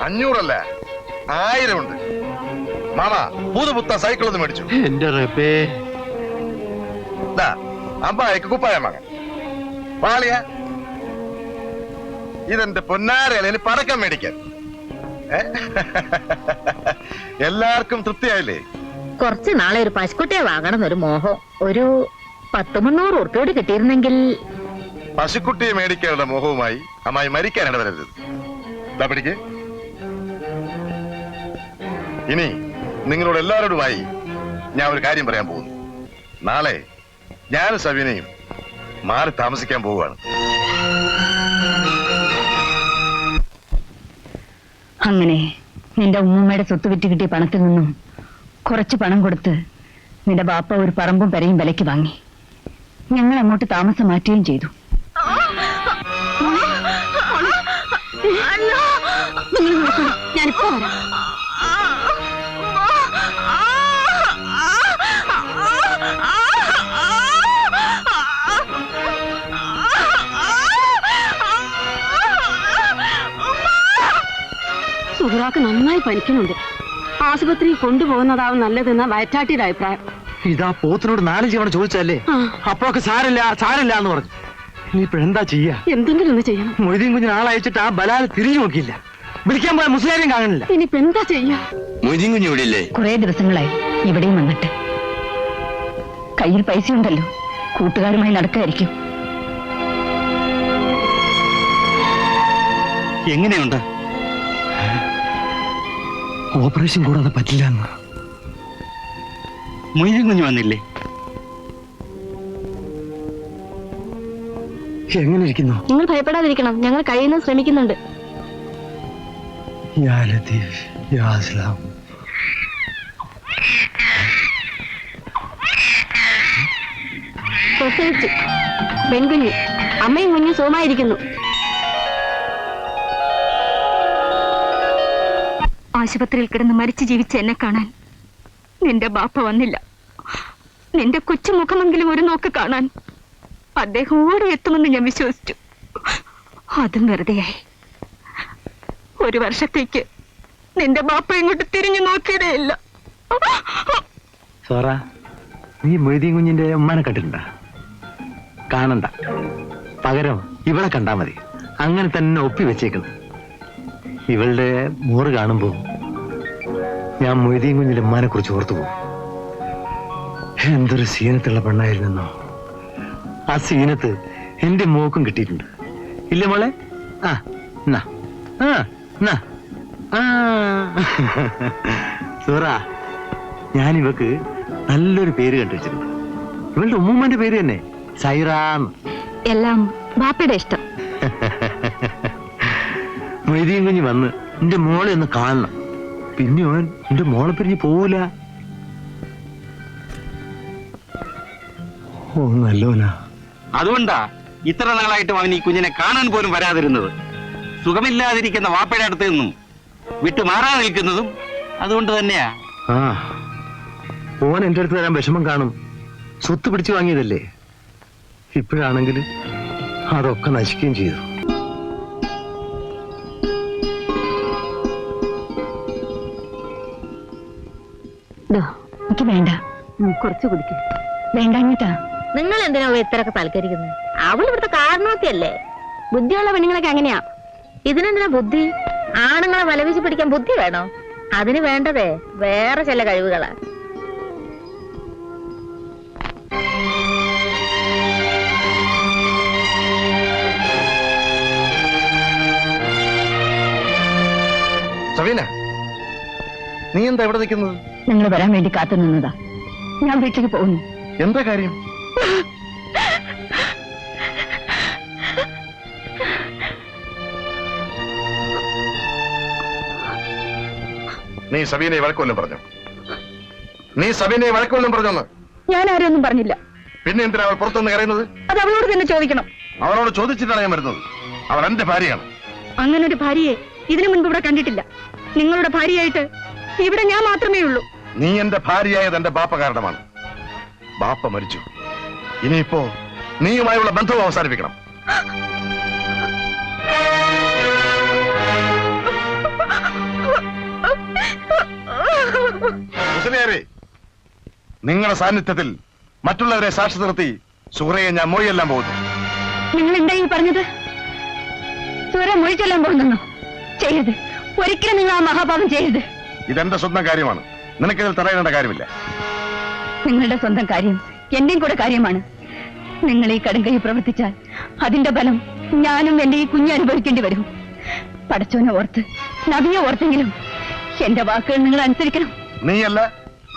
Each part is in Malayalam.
അഞ്ഞൂറല്ല? ആയിരം ഉണ്ട് മാമ പുതുപുത്ത സൈക്കിൾ ഒന്ന് മേടിച്ചു. എന്റെ റബ്ബേ. അമ്പായിക്ക് കുപ്പായം വാങ്ങാൻ. വാളിയ. ഇതെന്റെ പൊന്നാരയിൽ പടക്കം മേടിക്കാൻ? എല്ലാവർക്കും തൃപ്തിയായില്ലേ? കുറച്ച് നാളെ ഒരു പശുക്കുട്ടിയെ വാങ്ങണം എന്നൊരു മോഹം. ഒരു പത്ത് മുന്നൂറ് ഉറുപ്പിയോട് കിട്ടിയിരുന്നെങ്കിൽ പശുക്കുട്ടിയെ മേടിക്കാനുള്ള മോഹവുമായി അമ്മായി മരിക്കാൻ ഇടവരരുത്. ദാ പിടിക്ക്. ഇനി നിങ്ങളോട് എല്ലാവരോടുമായി ഞാൻ ഒരു കാര്യം പറയാൻ പോകുന്നു. നാളെ ഞാൻ സവീനയും മാറി താമസിക്കാൻ പോവുകയാണ്. അങ്ങനെ നിന്റെ ഉമ്മമ്മയുടെ സ്വത്ത് വിറ്റ് കിട്ടിയ പണത്തിൽ നിന്നും കുറച്ച് പണം കൊടുത്ത് നിന്റെ ബാപ്പ ഒരു പറമ്പും പെരയും വിലയ്ക്ക് വാങ്ങി. ഞങ്ങൾ അങ്ങോട്ട് താമസം മാറ്റുകയും ചെയ്തു. ഞാനിപ്പോ വരാം. സുഹറാക്ക് നന്നായി പനിക്കുന്നുണ്ട് ആശുപത്രിയിൽ കൊണ്ടുപോകുന്നതാവും നല്ലതെന്ന വയറ്റാട്ടിയുടെ അഭിപ്രായം. ഇതാ പോത്തിനോട് നാലഞ്ച് തവണ ചോദിച്ചല്ലേ അപ്പൊക്കെ അപ്പോഴൊക്കെ സാരല്ല സാരില്ല എന്ന് പറഞ്ഞു. ഇനിയിപ്പോ എന്താ ചെയ്യാ? എന്തെങ്കിലും ഒന്ന് ചെയ്യണം. മൊയ്തീൻ കുഞ്ഞിന് ആളയച്ചിട്ട് ആ ബലാൽ തിരിഞ്ഞു നോക്കിയില്ല. വിളിക്കാൻ പോയ മുസ്ലിം കാണുന്നില്ല. ഇനിയിപ്പോ എന്താ ചെയ്യാ? മൊയ്തീൻ കുഞ്ഞ് ഇവിടെ ഇല്ലേ കുറെ ദിവസങ്ങളായി ഇവിടെയും വന്നിട്ട്. കയ്യിൽ പൈസ ഉണ്ടല്ലോ കൂട്ടുകാരുമായി നടക്കായിരിക്കും. എങ്ങനെയുണ്ട്? ഓപ്പറേഷൻ കൂടാതെ പറ്റില്ല എന്ന്. മൊയ്തീൻ കുഞ്ഞു വന്നില്ലേ? എങ്ങനെ ഇരിക്കുന്നു? നിങ്ങൾ ഭയപ്പെടാതിരിക്കണം. ഞങ്ങൾ കഴിയുന്ന ശ്രമിക്കുന്നുണ്ട്. ലത്തീഫ് അസ്ലാം. പ്രസവിച്ചു. പെൺകുഞ്ഞ്. അമ്മയും കുഞ്ഞും സുഖമായിരിക്കുന്നു. ആശുപത്രിയിൽ കിടന്ന് മരിച്ചു ജീവിച്ച എന്നെ കാണാൻ നിന്റെ ബാപ്പ വന്നില്ല. നിന്റെ കൊച്ചുമുഖമെങ്കിലും ഒരു നോക്ക് കാണാൻ അദ്ദേഹം ഓടി എത്തുമെന്ന് ഞാൻ വിശ്വസിച്ചു. അതും വെറുതെയായി. ഒരു വർഷത്തേക്ക് നിന്റെ ബാപ്പ ഇങ്ങോട്ട് തിരിഞ്ഞു നോക്കിയതേയില്ല സോറ നീ മൊയ്തീൻ കുഞ്ഞിന്റെ ഉമ്മാനെ കണ്ടിട്ടുണ്ട? കാണണ്ട. പകരം ഇവളെ കണ്ടാ മതി. അങ്ങനെ തന്നെ ഒപ്പി വെച്ചേക്കുന്നു. ഇവളുടെ മോറ് കാണുമ്പോ ഞാൻ മൊയ്തീൻ കുഞ്ഞിന്റെ ഉമ്മാനെ കുറിച്ച് ഓർത്തു പോകും. എന്തൊരു സീനത്തുള്ള പെണ്ണായിരുന്നോ ആ സീനത്ത് എന്റെ മോക്കും കിട്ടിയിട്ടുണ്ട്. ഇല്ല മോളെ? ആ എന്നാ ആ എന്നാ ആ. സൂറ ഞാൻ ഇവക്ക് നല്ലൊരു പേര് കണ്ടുവച്ചിട്ടുണ്ട്. ഇവളുടെ ഉമ്മൂമ്മന്റെ പേര് തന്നെ സൈറാം എല്ലാം ബാപ്പയുടെ ഇഷ്ടം. മൊയ്തീൻ കുഞ്ഞ് വന്ന് എന്റെ മോളെ ഒന്ന് കാണണം. പിന്നെ അവൻ എന്റെ മോളെ പിരിഞ്ഞ് പോവൂല. ഓ നല്ലവനാ. അതുകൊണ്ടാ ഇത്ര നാളായിട്ടും അവൻ ഈ കുഞ്ഞിനെ കാണാൻ പോലും വരാതിരുന്നത്. സുഖമില്ലാതിരിക്കുന്ന വാപ്പയുടെ അടുത്ത് നിന്നും വിട്ടു മാറാൻ നിൽക്കുന്നതും അതുകൊണ്ട് തന്നെയാ. ആ ഓൻ എന്റെ അടുത്ത് വരാൻ വിഷമം കാണും. സ്വത്ത് പിടിച്ചു വാങ്ങിയതല്ലേ? ഇപ്പോഴാണെങ്കിൽ അതൊക്കെ നശിക്കുകയും ചെയ്തു. കുറച്ച് കുടിക്കും. വേണ്ടാഞ്ഞിട്ടാ നിങ്ങൾ എന്തിനാ ഇത്രയൊക്കെ തൽക്കരിക്കുന്നത് അവൾ ഇവിടുത്തെ കാരണമൊക്കെയല്ലേ ബുദ്ധിയുള്ള പെണ്ണുങ്ങളൊക്കെ അങ്ങനെയാ. ഇതിനെന്തിനാ ബുദ്ധി? ആണുങ്ങളെ വലവിച്ച് പിടിക്കാൻ ബുദ്ധി വേണോ? അതിന് വേണ്ടതേ വേറെ ചില കഴിവുകളാ. സവീന നീ എന്താ ഇവിടെ നിൽക്കുന്നത്? നിങ്ങൾ വരാൻ വേണ്ടി കാത്തു നിന്നതാ. ഞാൻ വീട്ടിലേക്ക് പോകുന്നു. എന്താ കാര്യം? നീ സബീനെ വഴക്കൊല്ലം പറഞ്ഞു? നീ സബീനെ വഴക്കൊല്ലം പറഞ്ഞോന്ന്? ഞാൻ ആരെയൊന്നും പറഞ്ഞില്ല. പിന്നെ എന്തിനാ അവൾ പുറത്തുനിന്ന് കരയുന്നത്? അത് അവളോട് തന്നെ ചോദിക്കണം. അവളോട് ചോദിച്ചിട്ടാണ് ഞാൻ വരുന്നത്. അവൾ എന്റെ ഭാര്യയാണ്. അങ്ങനെ ഒരു ഭാര്യയെ ഇതിനു മുൻപ് ഇവിടെ കണ്ടിട്ടില്ല. നിങ്ങളുടെ ഭാര്യയായിട്ട് ഇവിടെ ഞാൻ മാത്രമേ ഉള്ളൂ. നീ എന്റെ ഭാര്യയായത് എന്റെ ബാപ്പ കാരണമാണ്. ബാപ്പ മരിച്ചു. ഇനിയിപ്പോ നീയുമായുള്ള ബന്ധവും അവസാനിപ്പിക്കണം. നിങ്ങളുടെ സാന്നിധ്യത്തിൽ മറ്റുള്ളവരെ സാക്ഷി നിർത്തി സുഹറയെ ഞാൻ മൊഴിയെല്ലാം പോകുന്നു. നിങ്ങൾ എന്തായി പറഞ്ഞത്? സുഹറ മൊഴിച്ചെല്ലാം പോകുന്നു ചെയ്യരുത്. ഒരിക്കലും നിങ്ങൾ ആ മഹാഭാവം ചെയ്യരുത്. ഇതെന്റെ സ്വന്തം കാര്യമാണ്. നിനക്കിതിൽ തടയേണ്ട കാര്യമില്ല. നിങ്ങളുടെ സ്വന്തം കാര്യം എന്റെയും കൂടെ കാര്യമാണ്. നിങ്ങൾ ഈ കടുങ്കൈ പ്രവർത്തിച്ചാൽ അതിന്റെ ഫലം ഞാനും എന്റെ ഈ കുഞ്ഞ് അനുഭവിക്കേണ്ടി വരും. പടച്ചോനെ ഓർത്ത് നബിയെ ഓർത്തെങ്കിലും എന്റെ വാക്കുകൾ നിങ്ങൾ അനുസരിക്കണം. നീയല്ല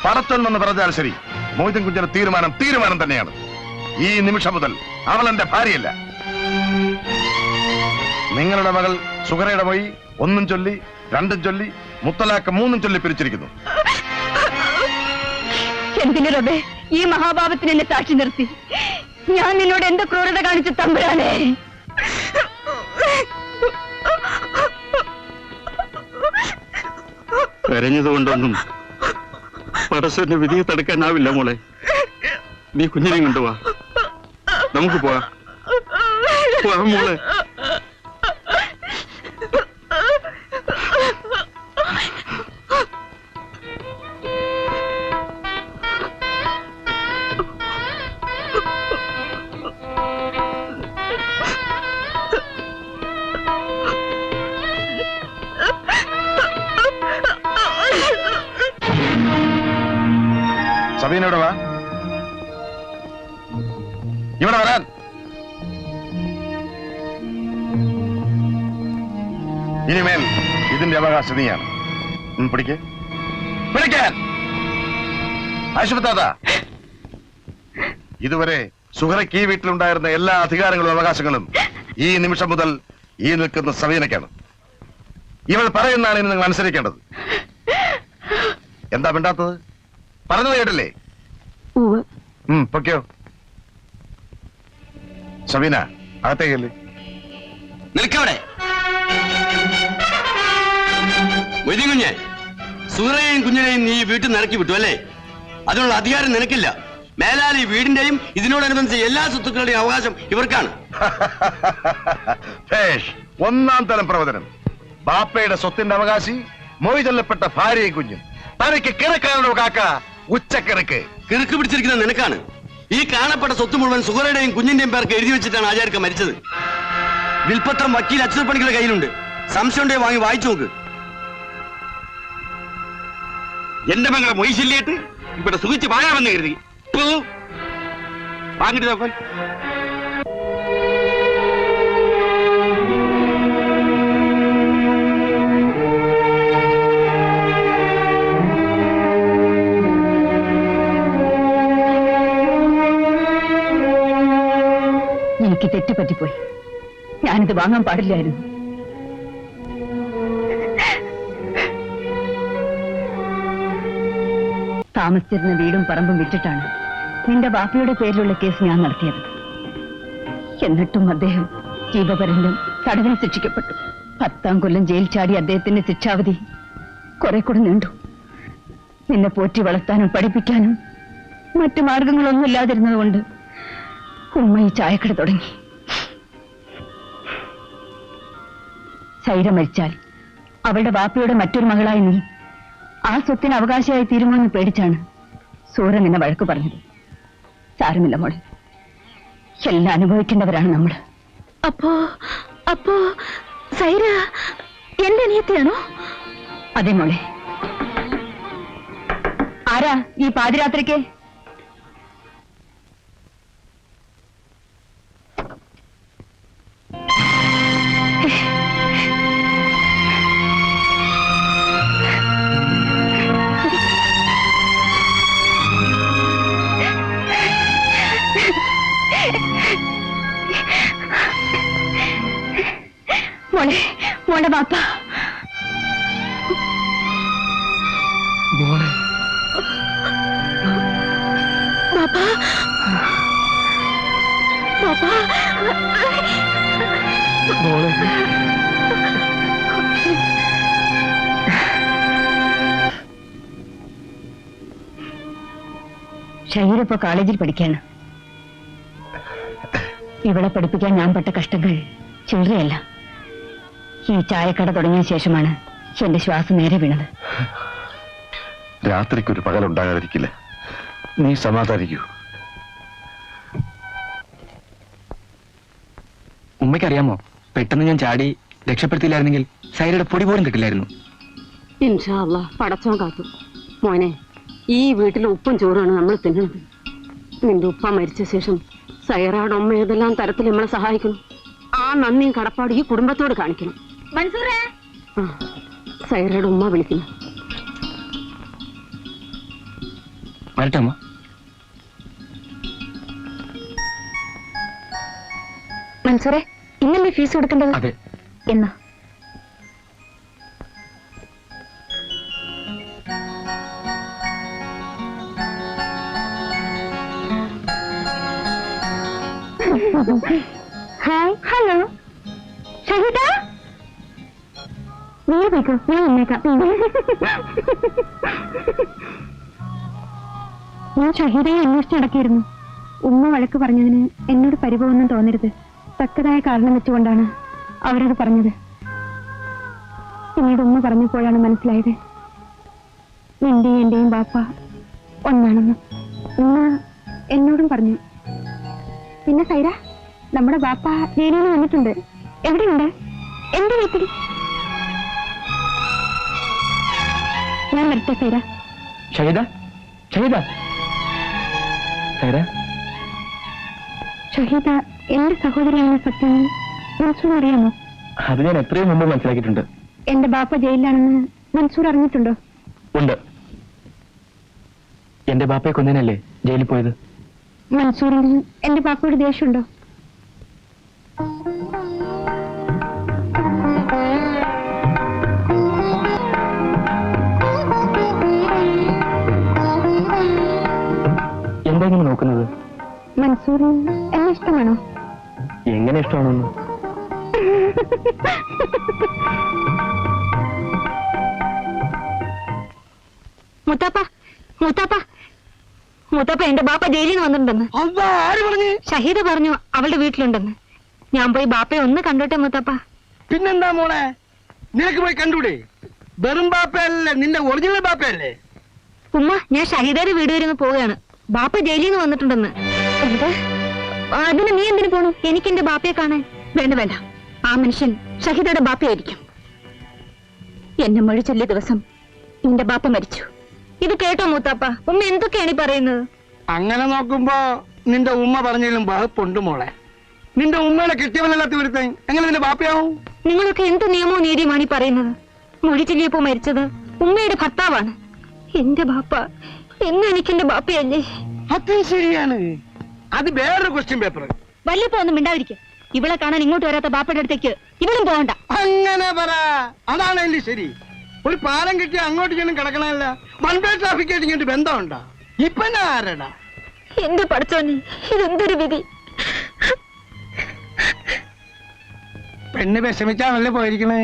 പടച്ചൊൻ എന്ന് പറഞ്ഞാൽ ശരി. മോഹിതൻ കുഞ്ഞിന്റെ തീരുമാനം തീരുമാനം തന്നെയാണ്. ഈ നിമിഷം മുതൽ അവൾ എന്റെ ഭാര്യയല്ല. നിങ്ങളുടെ മകൾ സുഹറയുടെ വഴി ഒന്നും ചൊല്ലി രണ്ടും ചൊല്ലി മുത്തലാക്ക് മൂന്നും ചൊല്ലി പിരിച്ചിരിക്കുന്നു. എന്തിനു റബേ ഈ മഹാഭാവത്തിന് എന്നെ സാക്ഷി നിർത്തി. ഞാൻ നിന്നോട് എന്ത് ക്രൂരത കാണിച്ചു തമ്പുരാനെ? കരഞ്ഞതുകൊണ്ടൊന്നും പടച്ചന്റെ വിധിയെ തടുക്കാനാവില്ല മോളെ. നീ കുഞ്ഞിനെ കൊണ്ടുപോവാ നമുക്ക് പോവാ. പോവാ മോളെ സബീനയുടെ വാ? ഇവിടെ വരാൻ. ഇനിമേൽ ഇതിന്റെ അവകാശം നീയാണ്. പിടിക്ക്. പിടിക്കാൻ. ആശുപത്രി ഇതുവരെ സുഹറയ്ക്ക് ഈ വീട്ടിലുണ്ടായിരുന്ന എല്ലാ അധികാരങ്ങളും അവകാശങ്ങളും ഈ നിമിഷം മുതൽ ഈ നിൽക്കുന്ന സവീനയ്ക്കാണ് ഇവൾ പറയുന്നതാണ് ഇനി നിങ്ങൾ അനുസരിക്കേണ്ടത്. എന്താ മിണ്ടാത്തത്? പറഞ്ഞത് കേട്ടല്ലേ? പൊയ്ക്കോ. സബീന അകത്തേക്കല്ലേ നിൽക്കവിടെ. മൊയ്തീൻ കുഞ്ഞെ സൂറയെയും കുഞ്ഞിനെയും നീ വീട്ടിൽ നിന്ന് ഇറക്കി വിട്ടു അല്ലേ? അതിനുള്ള അധികാരം നിനക്കില്ല. മേലാലി ഈ വീടിന്റെയും ഇതിനോടനുബന്ധിച്ച എല്ലാ സ്വത്തുക്കളുടെയും അവകാശം ഇവർക്കാണ്. ഒന്നാം തരം പ്രവചനം. ബാപ്പയുടെ സ്വത്തിന്റെ അവകാശി മൊയ് ചൊല്ലപ്പെട്ട ഭാര്യയും കുഞ്ഞും. തനിക്ക് കിടക്കാനുള്ള കാക്ക ഉച്ചക്കിറക്ക്. കിറുക്ക് പിടിച്ചിരിക്കുന്ന നിനക്കാണ്. ഈ കാണപ്പെട്ട സ്വത്ത് മുഴുവൻ സുഹറയുടെയും കുഞ്ഞിന്റെയും പേർക്ക് എഴുതി വെച്ചിട്ടാണ് ആചാര്യ മരിച്ചത്. വിൽപത്രം വക്കീൽ അച്യുതപ്പണികളുടെ കയ്യിലുണ്ട്. സംശയം ഉണ്ടെങ്കിൽ വാങ്ങി വായിച്ചു നോക്ക്. എന്റെ മകളെ മൊയ്ശില്ലേട്ട് ഇവിടെ സുഖിച്ച് വാങ്ങാമെന്ന് കരുതി. വാങ്ങിട്ട് എനിക്ക് തെറ്റുപറ്റിപ്പോയി. ഞാനിത് വാങ്ങാൻ പാടില്ലായിരുന്നു. താമസിച്ചിരുന്ന വീടും പറമ്പും വിറ്റിട്ടാണ് നിന്റെ ബാപ്പയുടെ പേരിലുള്ള കേസ് ഞാൻ നടത്തിയത്. എന്നിട്ടും അദ്ദേഹം ജീവപര്യന്തം തടവിൽ ശിക്ഷിക്കപ്പെട്ടു. പത്താം കൊല്ലം ജയിൽ ചാടി അദ്ദേഹത്തിന്റെ ശിക്ഷാവധി കുറെ കൂടെ നീണ്ടു. നിന്നെ പോറ്റി വളർത്താനും പഠിപ്പിക്കാനും മറ്റു മാർഗങ്ങളൊന്നും ഇല്ലാതിരുന്നതുകൊണ്ട് ഉമ്മ ഈ ചായക്കട തുടങ്ങി. സൈര മരിച്ചാൽ അവളുടെ ബാപ്പയുടെ മറ്റൊരു മകളായി നീ. ആ സ്വത്തിന് അവകാശമായി തീരുമോ എന്ന് പേടിച്ചാണ് സൂര നിന്നെ വഴക്ക് പറഞ്ഞത്. സാരമില്ല മോളെ. എല്ലാം അനുഭവിക്കേണ്ടവരാണ് നമ്മൾ അപ്പോ അപ്പോ സൈര എന്റെ അനിയത്തിയാണോ? അതെ മോളെ. ആരാ ഈ പാതിരാത്രിക്ക്? മോളെ ബാപ്പ. മോളെ. ബാപ്പ. ബാപ്പ. മോളെ. ഷഹീർ കോളേജിൽ പഠിക്കാണ്. ഇവളെ പഠിപ്പിക്കാൻ ഞാൻ പെട്ട കഷ്ടങ്ങൾ ചില്ലറയല്ല ഈ ചായക്കട തുടങ്ങിയ ശേഷമാണ് എന്റെ ശ്വാസം നേരെ വീണത്. രാത്രിക്കൊരു പകലുണ്ടാകാതിരിക്കില്ല നീ സമാധാനിക്കൂ. ഉമ്മയ്ക്കറിയാമോ? പെട്ടെന്ന് ഞാൻ ചാടി രക്ഷപ്പെടുത്തിയില്ലായിരുന്നെങ്കിൽ സൈരയുടെ പൊടി പോലും കിട്ടില്ലായിരുന്നു. പടച്ചോൻ കാത്തു. മോനെ ഈ വീട്ടിലെ ഉപ്പും ചോറാണ് നമ്മൾ തിന്നുന്നത് നിന്റെ ഉപ്പ മരിച്ച ശേഷം സൈറാടൊമ്മ ഏതെല്ലാം തരത്തിൽ നമ്മളെ സഹായിക്കണം ആ നന്ദിയും കടപ്പാട് ഈ കുടുംബത്തോട് കാണിക്കണം. മൻസൂറേ? സൈറയുടെ ഉമ്മ വിളിക്കുന്നു. വരട്ടെ അമ്മ മൻസൂറെ ഇന്നല്ലേ ഫീസ് കൊടുക്കേണ്ടത്? അതെ. എന്നാ? ഹായ്. ഹലോ. ഷഹിദ? നീ പോയിക്കോ. ഞാൻ വന്നേക്കാം ഞാൻ ഷഹീദയെ അന്വേഷിച്ചു നടക്കിയിരുന്നു. ഉമ്മ വഴക്ക് പറഞ്ഞതിന് എന്നോട് പരിഭവമൊന്നും തോന്നരുത്. തക്കതായ കാരണം വെച്ചുകൊണ്ടാണ് അവരോട് പറഞ്ഞത്. പിന്നീട് ഉമ്മ പറഞ്ഞപ്പോഴാണ് മനസ്സിലായത്. നിന്റെയും എന്റെയും ബാപ്പ ഒന്നാണെന്ന്. ഉമ്മ എന്നോടും പറഞ്ഞു. പിന്നെ സൈര നമ്മുടെ ബാപ്പ ജയിലിൽ വന്നിട്ടുണ്ട്. എവിടെയുണ്ട്? എന്റെ വീട്ടിൽ. ഞാൻ വരട്ടെ സൈര ഷഹിദ ഷഹിദ സൈര ഷഹീദ എന്റെ സഹോദരിയാണ് സത്യം മൻസൂർ അറിയാമോ? അത് ഞാൻ എത്രയും മുമ്പ് മനസ്സിലാക്കിയിട്ടുണ്ട്. എന്റെ ബാപ്പ ജയിലിലാണെന്ന് മൻസൂർ അറിഞ്ഞിട്ടുണ്ടോ? ഉണ്ട്. എന്റെ ബാപ്പയെ കൊന്നതിനല്ലേ ജയിലിൽ പോയത്? മൻസൂറിന് എന്റെ ബാപ്പയുടെ ദേഷ്യമുണ്ടോ? മൻസൂറിന് എന്നെ ഇഷ്ടമാണോ? എങ്ങനെ ഇഷ്ടമാണെന്ന്? മുത്താപ്പ മുത്താപ്പ. മുത്താപ്പ എന്റെ ബാപ്പ ജയിലിൽ നിന്ന് വന്നിട്ടുണ്ടെന്ന്. ആര് പറഞ്ഞു? ഷഹീദ പറഞ്ഞു അവളുടെ വീട്ടിലുണ്ടെന്ന്. ഞാൻ പോയി ബാപ്പയെ ഒന്ന് കണ്ടോട്ടെ മുത്താപ്പ. പിന്നെന്താ മോളെ? നിനക്ക് പോയി കണ്ടൂടെ വെറും ബാപ്പയല്ലേ നിന്റെ ഒറിജിനൽ ബാപ്പയല്ലേ? ഉമ്മ ഞാൻ ഷഹീദയുടെ വീട് വരെ ഒന്ന് പോവുകയാണ്. ബാപ്പ ജയിലിൽ നിന്ന് വന്നിട്ടുണ്ടെന്ന്. എന്ത് അതിന് നീ എന്തിനു പോണു? എനിക്ക് എന്റെ ബാപ്പയെ കാണാൻ. വേണ്ട വേണ്ട. ആ മനുഷ്യൻ ഷഹീദയുടെ ബാപ്പയായിരിക്കും. എന്നെ മഴ ചൊല്ലിയ ദിവസം നിന്റെ ബാപ്പ മരിച്ചു. ഇത് കേട്ടോ മൂത്താപ്പ? ഉമ്മ എന്തൊക്കെയാണ് ഈ പറയുന്നത്? അങ്ങനെ നോക്കുമ്പോ നിന്റെ ഉമ്മ പറഞ്ഞതിലും വകുപ്പുണ്ട് മോളെ. നിന്റെ ഉമ്മയുടെ കിട്ടിയവനല്ലാത്ത ഒരുത്തൻ എങ്ങനെ നിന്റെ ബാപ്പയാവും? നിങ്ങളൊക്കെ എന്ത് നിയമവും നീതിയുമാണ് ഈ പറയുന്നത്? മൊഴി ചൊല്ലിയപ്പോ മരിച്ചത് ഉമ്മയുടെ ഭർത്താവാണ്. എന്റെ ബാപ്പ എന്നെനിക്കെന്റെ ബാപ്പയല്ലേ? അതും ശരിയാണ്. അത് വേറൊരു ക്വസ്റ്റ്യൻ പേപ്പർ വല്യപ്പോ ഒന്നും മിണ്ടാതിരിക്കുക ഇവളെ കാണാൻ ഇങ്ങോട്ട് വരാത്ത ബാപ്പയുടെ അടുത്തേക്ക് ഇവളും പോകണ്ട അങ്ങനെ പറ. അതാണ് അതിന്റെ ശരി. ഒരു പാലം കിട്ടി അങ്ങോട്ട് ചെന്നും കിടക്കണമല്ല വൺ വേ ട്രാഫിക് ആയിട്ട് ഇങ്ങോട്ട് ബന്ധമുണ്ടാ? ഇപ്പൊ ആരടാ? എന്ത് പഠിച്ചോനെ? ഇതെന്തൊരു വിധി? പെണ്ണ് വിഷമിച്ചാണല്ലേ പോയിരിക്കണേ?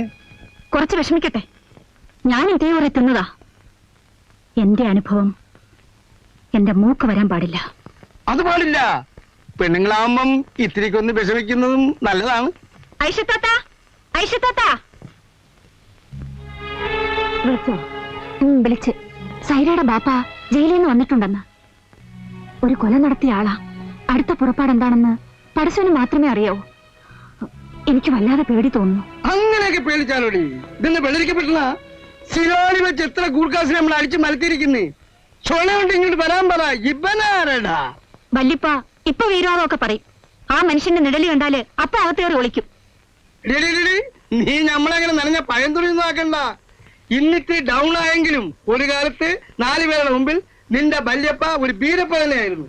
കുറച്ച് വിഷമിക്കട്ടെ. ഞാൻ ഇതേ കുറെ തിന്നതാ. എന്റെ അനുഭവം എന്റെ മൂക്ക് വരാൻ പാടില്ല. അത് പാടില്ല. പെണ്ണുങ്ങളാവുമ്പം ഇത്തിരിക്കൊന്ന് വിഷമിക്കുന്നതും നല്ലതാണ്. ഐഷത്താത്ത ഐഷത്താത്ത. വിളിച്ചോ? വിളിച്ച്. സൈരയുടെ ബാപ്പ ജയിലിൽ നിന്ന് വന്നിട്ടുണ്ടെന്ന്. ഒരു കൊല നടത്തിയ ആളാ. അടുത്ത പുറപ്പാട് എന്താണെന്ന് പടശുവിന് മാത്രമേ അറിയാവൂ എനിക്ക് വല്ലാതെ പേടി തോന്നുന്നു. അങ്ങനെയൊക്കെ പേടിച്ചാലോടി. ഇതെന്ന് വെള്ളരിക്കപ്പെട്ടില്ല സിലോണി വെച്ച് എത്ര ഗൂർഖാസിനെ നമ്മൾ അടിച്ച് മലത്തിരിക്കുന്നേ ചുണ കൊണ്ട് ഇങ്ങോട്ട് വരാൻ പറ. ഇവനാരടാ? വല്യപ്പ ഇപ്പൊ വീരവാദമൊക്കെ പറയും. ആ മനുഷ്യന്റെ നിഴൽ കണ്ടാൽ അപ്പൊ അകത്ത് കയറി ഒളിക്കും. നീ നമ്മളെങ്ങനെ നനഞ്ഞ പഴം തുണി നോക്കണ്ട ഇന്നിട്ട് ഡൗൺ ആയെങ്കിലും ഒരു കാലത്ത് നാല് പേരുടെ മുമ്പിൽ നിന്റെ വല്യപ്പ ഒരു ബീരപ്പ തന്നെയായിരുന്നു.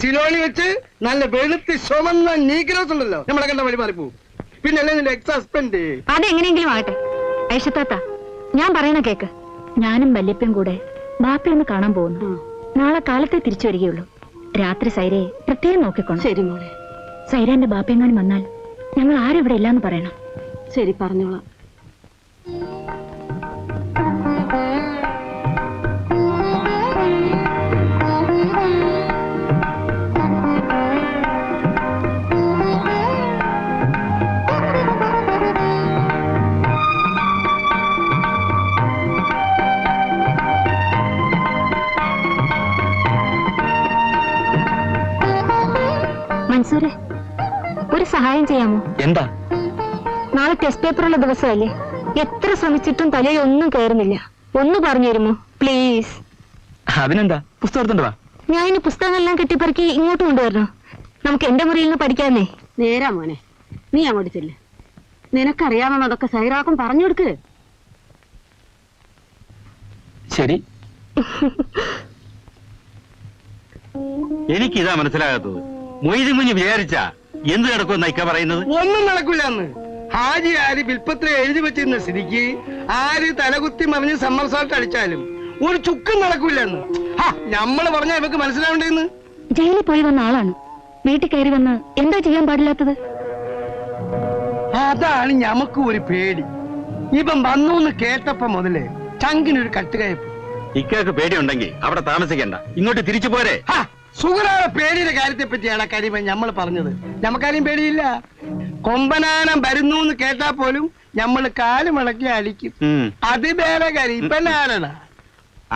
സിലോണി വെച്ച് നല്ല വെളുത്ത് ചുമന്ന നീഗ്രോസ് ഉണ്ടല്ലോ. നമ്മളെ കണ്ട വഴി മാറിപ്പോ പിന്നല്ലേ നിന്റെ എക്സ് ഹസ്ബൻഡ് അതെങ്ങനെയെങ്കിലും ആകട്ടെ. ഐഷത്താത്ത ഞാൻ പറയണ കേക്ക്. ഞാനും വല്യപ്പയും കൂടെ ബാപ്പയൊന്ന് കാണാൻ പോകുന്നു. നാളെ കാലത്തെ തിരിച്ചു വരികയുള്ളൂ. രാത്രി സൈരയെ പ്രത്യേകം നോക്കിക്കോണം. ശരി മോളെ. സൈരന്റെ ബാപ്പയെങ്ങാനും വന്നാൽ ഞങ്ങൾ ആരും ഇവിടെ ഇല്ലാന്ന് പറയണം. ശരി പറഞ്ഞോളാം. എന്താ? നാളെ ടെസ്റ്റ് പേപ്പർ പേപ്പറുള്ള ദിവസമല്ലേ? എത്ര ശ്രമിച്ചിട്ടും തലയിൽ ഒന്നും കയറുന്നില്ല. ഒന്ന് പറഞ്ഞു തരുമോ? പ്ലീസ് അതിനെന്താ? പുസ്തകം എടുത്തോണ്ട് ഞാൻ ഇനി പുസ്തകങ്ങളെല്ലാം കെട്ടിപ്പറക്കി ഇങ്ങോട്ട് കൊണ്ടുവരണോ. നമുക്ക് എന്റെ മുറിയിൽ നിന്ന് പഠിക്കാന്നേ നേരാ മോനെ. നീ അങ്ങോട്ട് ചെല്ല്. നിനക്കറിയാവുന്നതൊക്കെ സൈറാക്കും പറഞ്ഞു കൊടുക്ക്. ശരി. എനിക്കിതാ മനസ്സിലാകാത്തത്. മൊയ്തും കുഞ്ഞ് വിചാരിച്ച എന്ത് നടക്കും ഇക്ക പറയുന്നത്? ഒന്നും നടക്കില്ല ഹാജി ആര് വിൽപ്പത്ര എഴുതി വെച്ചിരുന്ന സ്ഥിതിക്ക് ആര് തലകുത്തി മറിഞ്ഞ് സമ്മർ സാൾട്ട് അടിച്ചാലും ഒരു ചുക്കും നടക്കില്ല എന്ന് നമ്മൾ പറഞ്ഞ ഇവക്ക് മനസ്സിലാവണ്ടേന്ന്. ജയിലിൽ പോയി വന്ന ആളാണ്. വീട്ടിൽ കയറി വന്ന് എന്താ ചെയ്യാൻ പാടില്ലാത്തത്? അതാണ് ഞമ്മക്ക് ഒരു പേടി. ഇപ്പം വന്നു എന്ന് കേട്ടപ്പോ മുതലേ ചങ്കിനൊരു കട്ടുകയപ്പ്. ഇക്കക്ക് പേടിയുണ്ടെങ്കിൽ അവിടെ താമസിക്കണ്ട. ഇങ്ങോട്ട് തിരിച്ചു പോരെ. ഹാ, സുഗരായ പേടിയുടെ കാര്യത്തെ പറ്റിയാണ് കരിമ നമ്മൾ പറഞ്ഞത്. നമുക്കാരും പേടിയില്ല. കൊമ്പനാനം വരുന്നു എന്ന് കേട്ടാ പോലും നമ്മൾ കാൽ മുളക്കി അടിക്കും. അത് വേറെ കാര്യം ഇപ്പൊ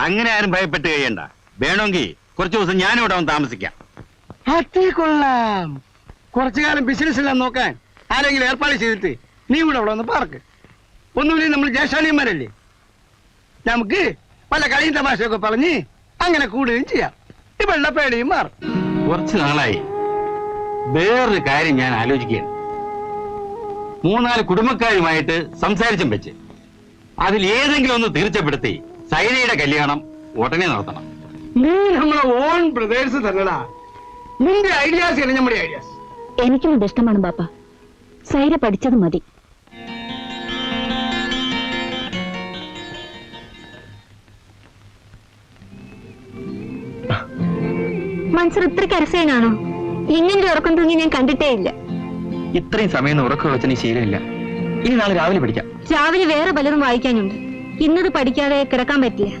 അങ്ങനെ ആരും ഭയപ്പെട്ട് കഴിയണ്ട. വേണമെങ്കിൽ കുറച്ചു ദിവസം ഞാനിവിടെ വന്ന് താമസിക്കാം. അത് കൊള്ളാം. കുറച്ചു കാലം ബിസിനസ് എല്ലാം നോക്കാൻ ആരെങ്കിലും ഏർപ്പാട് ചെയ്തിട്ട് നീ ഇവിടെ അവിടെ ഒന്ന് പാർക്ക്. ഒന്നുമില്ല നമ്മൾ ജ്യേഷ്ഠാനിയന്മാരല്ലേ? നമുക്ക് പല കളിയും തമാശയൊക്കെ പറഞ്ഞ് അങ്ങനെ കൂടുകയും ചെയ്യാം. ഇവളുടെ വെള്ളപ്പേടിയും മാറും കുറച്ചു നാളായി. വേറൊരു കാര്യം ഞാൻ ആലോചിക്കുകയാണ്. മൂന്നാൽ കുടുംബക്കാരുമായിട്ട് സംസാരിച്ചും വെച്ച്. അതിൽ ഏതെങ്കിലും ഒന്ന് തീർച്ചപ്പെടുത്തി സൈനയുടെ കല്യാണം ഉടനെ നടത്തണം. നീ നമ്മളെ ഓൺ ബ്രദേഴ്സ് തന്നെടാ. നിന്റെ ഐഡിയാസ് അല്ല നമ്മുടെ ഐഡിയാസ്. എനിക്കും ഇത് ഇഷ്ടമാണ് ബാപ്പ. സൈര പഠിച്ചത് മതി. മൻസർ ഇത്ര കരസേനാണോ? ഇങ്ങനെ ഉറക്കം തൂങ്ങി ഞാൻ കണ്ടിട്ടേ ഇല്ല. ഇത്രയും സമയം ഉറക്കം വെച്ച നീ ശീലമില്ല. ഇനി നാളെ രാവിലെ പഠിക്കാം. രാവിലെ വേറെ പലതും വായിക്കാനുണ്ട്. ഇന്നത് പഠിക്കാതെ കിടക്കാൻ പറ്റില്ല.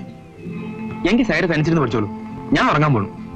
എങ്കിൽ സൈഡ് തനിച്ചിരുന്ന് പഠിച്ചോളൂ. ഞാൻ ഉറങ്ങാൻ പോണു.